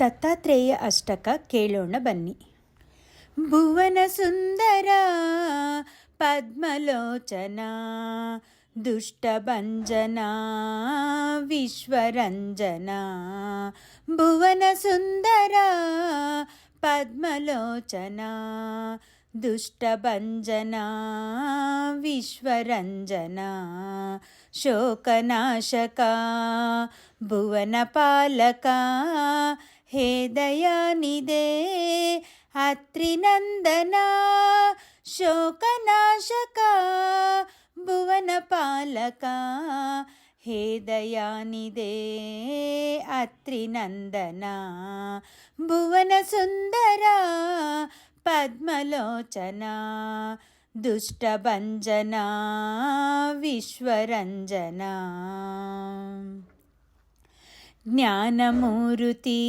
ದತ್ತಾತ್ರೇಯ ಅಷ್ಟಕ ಕೇಳೋಣ ಬನ್ನಿ ಭುವನ ಸುಂದರ ಪದ್ಮಲೋಚನ ದುಷ್ಟಭಂಜನ ವಿಶ್ವರಂಜನ ಭುವನ ಸುಂದರ ಪದ್ಮಲೋಚನ ದುಷ್ಟಭಂಜನ ವಿಶ್ವರಂಜನ ಶೋಕನಾಶಕ ಭುವನ ಪಾಲಕ ಹೇ ದಯಾನಿದೆ ಅತ್ರಿನಂದನ ಶೋಕನಾಶಕ ಭುವನ ಪಾಲಕ ಹೇ ದಯಾನಿದೆ ಅತ್ರಿನಂದನ ಭುವನ ಸುಂದರ ಪದ್ಮಲೋಚನ ದುಷ್ಟಭಂಜನ ವಿಶ್ವರಂಜನ ಜ್ಞಾನಮೂರುತಿ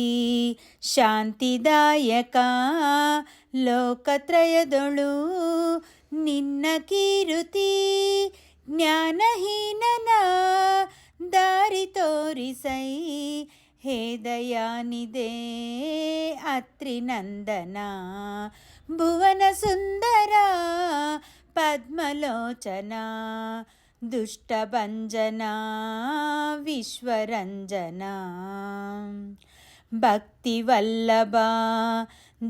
ಶಾಂತಿದಾಯಕ ಲೋಕತ್ರಯದೊಳು ನಿನ್ನ ಕೀರುತಿ ಜ್ಞಾನಹೀನನ ದಾರಿ ತೋರಿಸೈ ಹೇ ದಯಾನಿದೆ ಅತ್ರಿನಂದನ ಭುವನ ಸುಂದರ ಪದ್ಮಲೋಚನ दुष्टभञ्जना विश्वरञ्जना भक्तिवल्लभा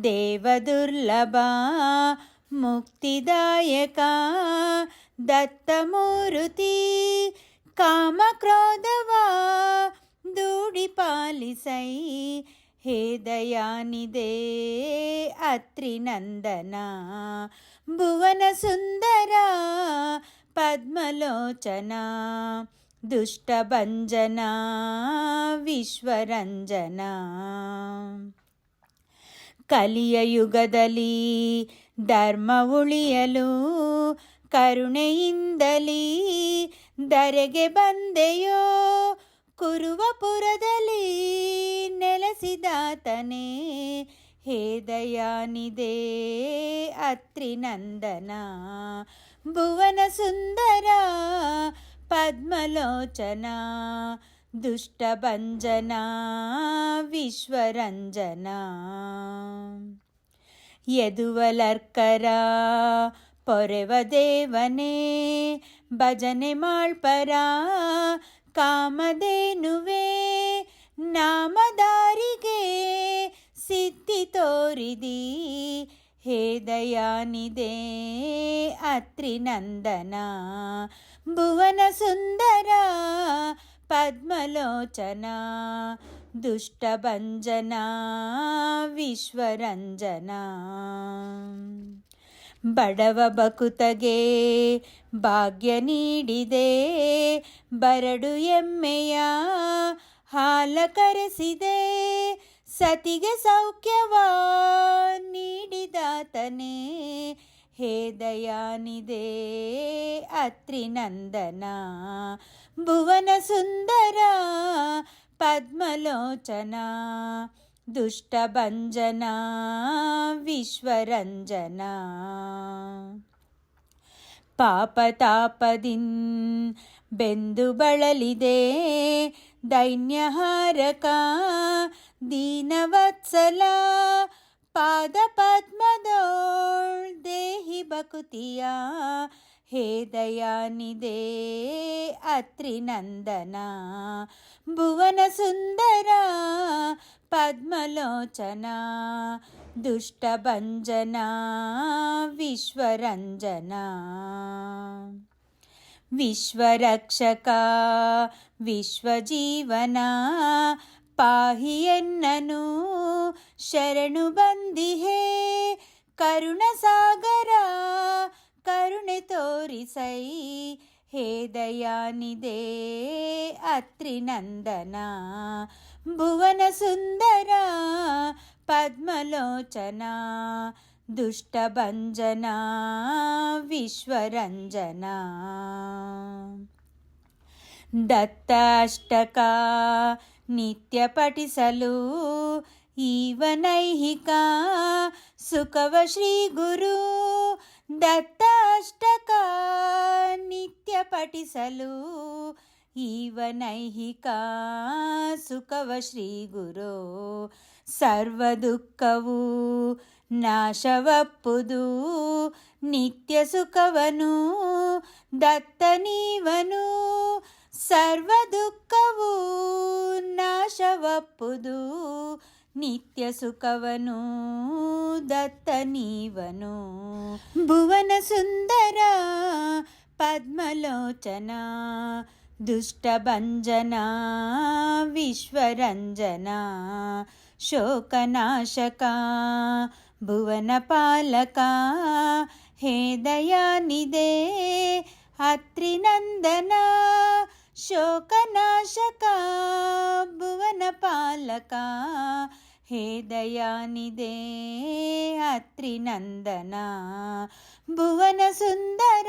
देवदुर्लभा मुक्तिदायका दत्तमूरुति कामक्रोधवा दूडिपालिसै हे दयानिदे अत्रिनन्दना भुवनसुन्दरा ಭುವನ ಸುಂದರ ಪದ್ಮಲೋಚನ ದುಷ್ಟಭಂಜನ ವಿಶ್ವರಂಜನ ಕಲಿಯ ಯುಗದಲ್ಲಿ ಧರ್ಮ ಉಳಿಯಲು ಕರುಣೆಯಿಂದಲೇ ಧರೆಗೆ ಬಂದೆಯೋ ಕುರುವಪುರದಲ್ಲಿ ನೆಲೆಸಿದಾತನೇ ಹೇ ದಯಾನಿದೆ ಅತ್ರಿನಂದನ ಭುವನ ಸುಂದರ ಪದ್ಮಲೋಚನ ದುಷ್ಟಭಂಜನ ವಿಶ್ವರಂಜನ ಯದುವಲರ್ಕರ ಪೊರೆವ ದೇವನೇ ಭಜನೆ ಮಾಳ್ಪರ ಕಾಮಧೇನುವೆ ನಾಮದಾರಿಗೆ ಸಿದ್ಧಿ ತೋರಿದಿ ಹೇ ದಯಾನಿದೆ ಅತ್ರಿನಂದನ ಭುವನ ಸುಂದರ ಪದ್ಮಲೋಚನ, ದುಷ್ಟಭಂಜನ, ವಿಶ್ವರಂಜನ. ಬಡವ ಬಕುತಗೆ ಭಾಗ್ಯ ನೀಡಿದೆ, ಬರಡು ಎಮ್ಮೆಯ ಹಾಲ ಕರೆಸಿದೆ, ಸತಿಗೆ ಸೌಖ್ಯವ ನೀಡಿದಾತನೇ. ಹೇ ದಯಾನಿದೆ ಅತ್ರಿನಂದನ ಭುವನ ಸುಂದರ ಪದ್ಮಲೋಚನ ದುಷ್ಟಭಂಜನ ವಿಶ್ವರಂಜನ. ಪಾಪತಾಪದಿನ್ ಬೆಂದು ಬಳಲಿದೆ ದೈನ್ಯಹಾರಕ ದೀನವತ್ಸಲ पादपद्मदोर् देहि भकुतिया हे दयानिदे अत्रिनन्दना भुवनसुन्दरा पद्मलोचना दुष्टभञ्जना विश्वरञ्जना विश्वरक्षका विश्वजीवना ವಿಶ್ವರಕ್ಷಕ ವಿಶ್ವಜೀವನ ಪಾಹಿ ಎನ್ನನು, ಶರಣು ಬಂದಿಹೇ. ಕರುಣ ಸಾಗರ, ಕರುಣೆ ತೋರಿಸೈ. ಹೇ ದಯಾನಿದೆ ಅತ್ರಿನಂದನ ಭುವನ ಸುಂದರ, ಪದ್ಮಲೋಚನ. ದುಷ್ಟಭಂಜನ ವಿಶ್ವರಂಜನ. ದತ್ತ ಅಷ್ಟಕ ನಿತ್ಯ ಪಠಿಸಲು ಈವನೈಹಿಕ ಸುಖವ ಶ್ರೀ ಗುರು ದತ್ತ ಅಷ್ಟಕ ನಿತ್ಯ ಪಠಿಸಲು ಈವನೈಹಿಕ ಸುಖವ ಶ್ರೀ ಗುರು ಸರ್ವ ದುಃಖವು ನಾಶವಪ್ಪುದು ನಿತ್ಯ ಸುಖವನು ದತ್ತ ನೀವನು ಸರ್ವ ದುಃಖವೂ ನಾಶವಪ್ಪುದು. ನಿತ್ಯ ಸುಖವನು ದತ್ತ ನೀವನು. ಭುವನ ಸುಂದರ ಪದ್ಮಲೋಚನ ದುಷ್ಟಭಂಜನ ವಿಶ್ವರಂಜನ, ಶೋಕನಾಶಕ, ಭುವನ ಪಾಲಕ, ಹೇ ದಯಾನಿದೆ ಅತ್ರಿನಂದನ శోకనాశక భువన పాలక హే దయానిదే అత్రినందన. భువన సుందర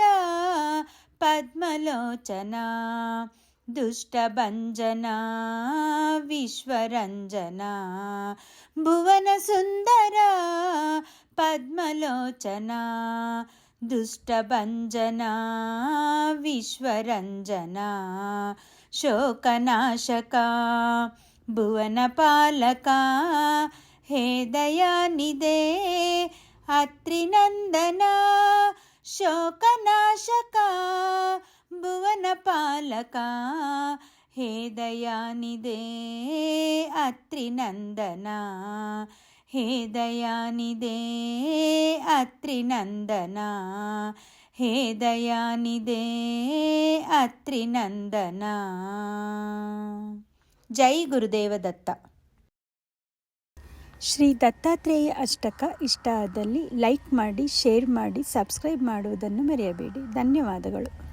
పద్మలోచన. దుష్టభంజన విశ్వరంజన. భువన సుందర పద్మలోచన. दुष्टभञ्जना विश्वरञ्जना शोकनाशका भुवनपालका हे दयानिदे अत्रिनन्दना शोकनाशका भुवनपालका हे दयानिदे अत्रिनन्दना ಹೇ ದಯಾನಿದೆ ಅತ್ರಿನಂದನ ಹೇ ದಯಾನಿದೆ ಅತ್ರಿನಂದನ ಜೈ ಗುರುದೇವ ದತ್ತ ಶ್ರೀ ದತ್ತಾತ್ರೇಯ ಅಷ್ಟಕ ಇಷ್ಟ ಆದಲ್ಲಿ ಲೈಕ್ ಮಾಡಿ, ಶೇರ್ ಮಾಡಿ, ಸಬ್ಸ್ಕ್ರೈಬ್ ಮಾಡುವುದನ್ನು ಮರೆಯಬೇಡಿ. ಧನ್ಯವಾದಗಳು.